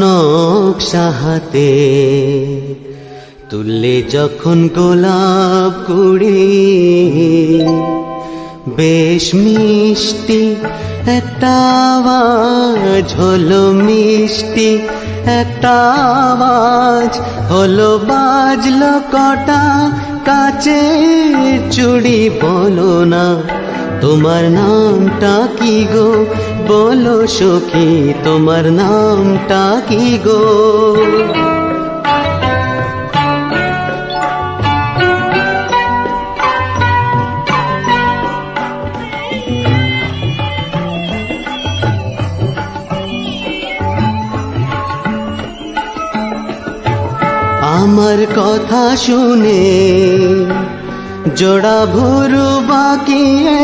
নকশা হাতে তুললে যখন গোলাপ কুড়ি, বেশ মিষ্টি একটা আওয়াজ হলো মিষ্টি, একটা আওয়াজ হলো বাজলো কটা কাচের চুড়ি, বলো না তোমার নামটা কি গো? বলো সখী তোমার নামটা কি গো? আমার কথা শুনে জোড়া ভুরু বাকিয়ে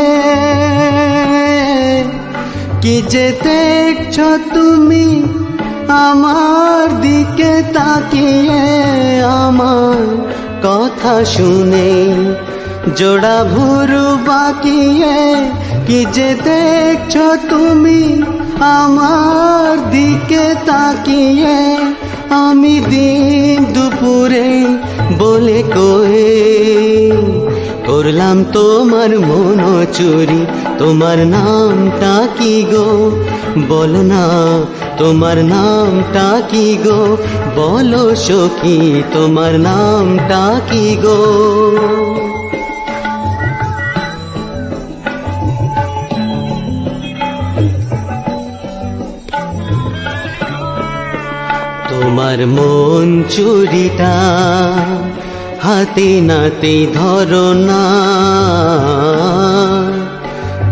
কি যে দেখছ তুমি, আমার দিকে তাকিয়ে আমার কথা শুনে জোড়া ভুরু বাকিয়ে, কি যে দেখছ তুমি, আমার দিকে তাকিয়ে, আমি দিন দুপুরে বলে কয়ে করলাম তোমার মন চুরি। তোমার নামটা কি গো? বলো না, তোমার নামটা কি গো? বলো সখী, তোমার নামটা কি গো? তোমার মন চুরিটা হাতে নাতে ধরো না।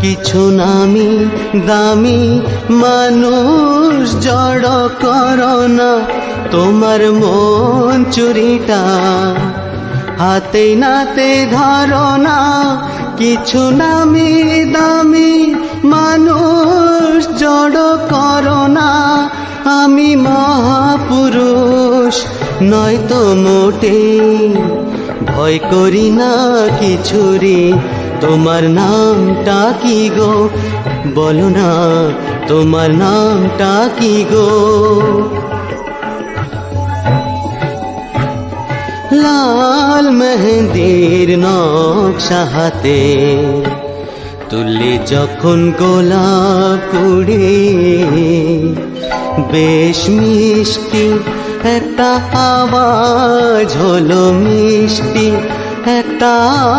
কিছু নামি দামি মানুষ জড় করো না। তোমার মন চুরিটা হাতে নাতে ধরো না। কিছু নামি দামি নয়তো মোটে। ভয় করি না কিছুরে তোমার নামটা কি গো? বলো না, তোমার নামটা কি গো? লাল মেহেন্দির নকশা হাতে তুললে যখন গোলাপ কুড়ি বেশ মিষ্টি একটা আওয়াজ হলো মিষ্টি, একটা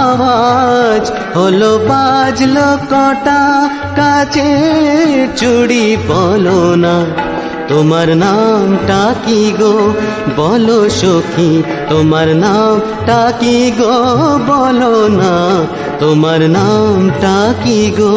আওয়াজ হলো বাজলো কটা কাছে চুড়ি, বলো না তোমার নামটা কি গো? বলো সখী, তোমার নামটা কি গো? বলো না তোমার নামটা কি গো?